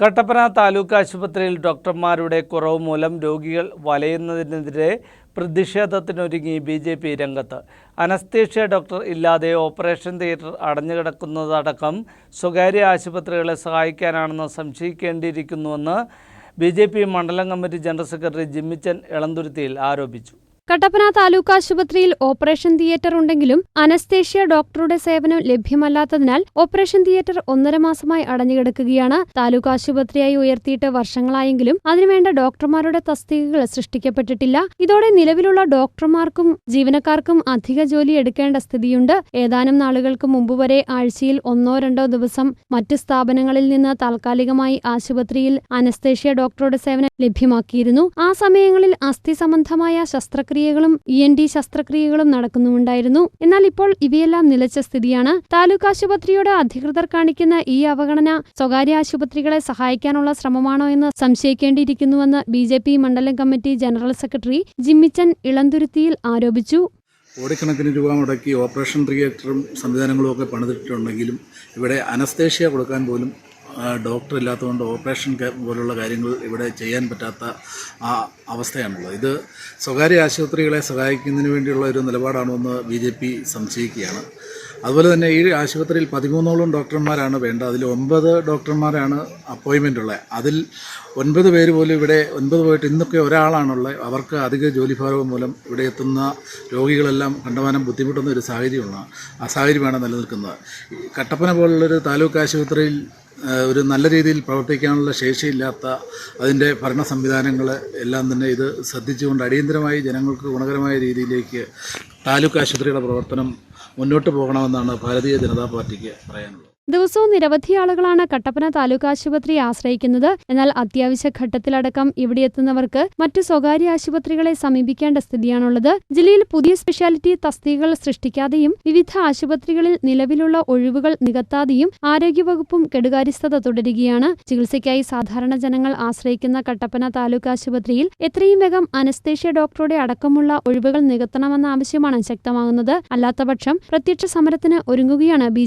കട്ടപ്പന താലൂക്ക് ആശുപത്രിയിൽ ഡോക്ടർമാരുടെ കുറവ് മൂലം രോഗികൾ വലയുന്നതിനെതിരെ പ്രതിഷേധത്തിനൊരുങ്ങി ബി ജെ പി രംഗത്ത്. അനസ്തേഷ്യ ഡോക്ടർ ഇല്ലാതെ ഓപ്പറേഷൻ തിയേറ്റർ അടഞ്ഞുകിടക്കുന്നതടക്കം സ്വകാര്യ ആശുപത്രികളെ സഹായിക്കാനാണെന്ന് സംശയിക്കേണ്ടിയിരിക്കുന്നുവെന്ന് ബി ജെ പി മണ്ഡലം കമ്മിറ്റി ജനറൽ സെക്രട്ടറി ജിമ്മിച്ചൻ എളന്തുരുത്തിയിൽ ആരോപിച്ചു. കട്ടപ്പന താലൂക്ക് ആശുപത്രിയിൽ ഓപ്പറേഷൻ തിയേറ്റർ ഉണ്ടെങ്കിലും അനസ്തേഷ്യ ഡോക്ടറുടെ സേവനം ലഭ്യമല്ലാത്തതിനാൽ ഓപ്പറേഷൻ തിയേറ്റർ ഒന്നര മാസമായി അടഞ്ഞുകിടക്കുകയാണ്. താലൂക്ക് ആശുപത്രിയായി ഉയർത്തിയിട്ട് വർഷങ്ങളായെങ്കിലും അതിനുവേണ്ട ഡോക്ടർമാരുടെ തസ്തികകൾ സൃഷ്ടിക്കപ്പെട്ടിട്ടില്ല. ഇതോടെ നിലവിലുള്ള ഡോക്ടർമാർക്കും ജീവനക്കാർക്കും അധിക ജോലി എടുക്കേണ്ട സ്ഥിതിയുണ്ട്. ഏതാനും നാളുകൾക്ക് മുമ്പ് വരെ ആഴ്ചയിൽ ഒന്നോ രണ്ടോ ദിവസം മറ്റ് സ്ഥാപനങ്ങളിൽ നിന്ന് താൽക്കാലികമായി ആശുപത്രിയിൽ അനസ്തേഷ്യ ഡോക്ടറുടെ സേവനം ലഭ്യമാക്കിയിരുന്നു. ആ സമയങ്ങളിൽ അസ്ഥി സംബന്ധമായ ശസ്ത്രക്രിയകളും ഇ എൻ ഡി ശസ്ത്രക്രിയകളും നടക്കുന്നുണ്ടായിരുന്നു എന്നാൽ ഇപ്പോൾ ഇവയെല്ലാം നിലച്ച സ്ഥിതിയാണ്. താലൂക്ക് ആശുപത്രിയോട് അധികൃതർ കാണിക്കുന്ന ഈ അവഗണന സ്വകാര്യ ആശുപത്രികളെ സഹായിക്കാനുള്ള ശ്രമമാണോ എന്ന് സംശയിക്കേണ്ടിയിരിക്കുന്നുവെന്ന് ബി ജെ പി മണ്ഡലം കമ്മിറ്റി ജനറൽ സെക്രട്ടറി ജിമ്മിച്ചൻ ഇളന്തുരുത്തിയിൽ ആരോപിച്ചു. കോടിക്കണക്കിന് രൂപ മുടക്കി ഓപ്പറേഷൻ തിയേറ്ററും സംവിധാനങ്ങളും ഒക്കെ പണിതിട്ടുണ്ടെങ്കിലും ഇവിടെ അനസ്തേഷ്യ കൊടുക്കാൻ പോലും ഡോക്ടർ ഇല്ലാത്തതുകൊണ്ട് ഓപ്പറേഷൻ പോലുള്ള കാര്യങ്ങൾ ഇവിടെ ചെയ്യാൻ പറ്റാത്ത ആ അവസ്ഥയാണുള്ളത്. ഇത് സ്വകാര്യ ആശുപത്രികളെ സഹായിക്കുന്നതിന് വേണ്ടിയുള്ള ഒരു നിലപാടാണോ എന്ന് ബി ജെ പി സംശയിക്കുകയാണ്. അതുപോലെ തന്നെ ഈ ആശുപത്രിയിൽ പതിമൂന്നോളം ഡോക്ടർമാരാണ് വേണ്ടത്. അതിൽ ഒമ്പത് ഡോക്ടർമാരാണ് അപ്പോയിൻമെന്റ് ഉള്ളത് അതിൽ ഒൻപത് പേര് പോലും ഇവിടെ ഒൻപത് പോയിട്ട് ഇന്നൊക്കെ ഒരാളാണുള്ളത് അവർക്ക് അധിക ജോലിഭാരവും മൂലം ഇവിടെ എത്തുന്ന രോഗികളെല്ലാം കണ്ടമാനം ബുദ്ധിമുട്ടുന്ന ഒരു സാഹചര്യമാണ് ആ സാഹചര്യമാണ് നിലനിൽക്കുന്നത്. കട്ടപ്പന പോലുള്ളൊരു താലൂക്ക് ആശുപത്രിയിൽ ഒരു നല്ല രീതിയിൽ പ്രവർത്തിക്കാനുള്ള ശേഷിയില്ലാത്ത അതിന്റെ ഭരണ സംവിധാനങ്ങൾ എല്ലാം തന്നെ ഇത് ശ്രദ്ധിച്ചുകൊണ്ട് അടിയന്തരമായി ജനങ്ങൾക്ക് ഗുണകരമായ രീതിയിലേക്ക് താലൂക്ക് ആശുപത്രിയുടെ പ്രവർത്തനം മുന്നോട്ട് പോകണമെന്നാണ് ഭാരതീയ ജനതാ പാർട്ടിക്ക് പറയാനുള്ളത്. ദിവസവും നിരവധി ആളുകളാണ് കട്ടപ്പന താലൂക്ക് ആശുപത്രി ആശ്രയിക്കുന്നത്. എന്നാൽ അത്യാവശ്യ ഘട്ടത്തിലടക്കം ഇവിടെ എത്തുന്നവർക്ക് മറ്റു സ്വകാര്യ ആശുപത്രികളെ സമീപിക്കേണ്ട സ്ഥിതിയാണുള്ളത്. ജില്ലയിൽ പുതിയ സ്പെഷ്യാലിറ്റി തസ്തികകൾ സൃഷ്ടിക്കാതെയും വിവിധ ആശുപത്രികളിൽ നിലവിലുള്ള ഒഴിവുകൾ നികത്താതെയും ആരോഗ്യവകുപ്പും കെടുകാര്യസ്ഥത തുടരുകയാണ്. ചികിത്സയ്ക്കായി സാധാരണ ജനങ്ങൾ ആശ്രയിക്കുന്ന കട്ടപ്പന താലൂക്ക് ആശുപത്രിയിൽ എത്രയും വേഗം അനസ്തേഷ്യ ഡോക്ടറുടെ അടക്കമുള്ള ഒഴിവുകൾ നികത്തണമെന്ന ആവശ്യമാണ് ശക്തമാകുന്നത്. അല്ലാത്തപക്ഷം പ്രത്യക്ഷ സമരത്തിന് ഒരുങ്ങുകയാണ് ബി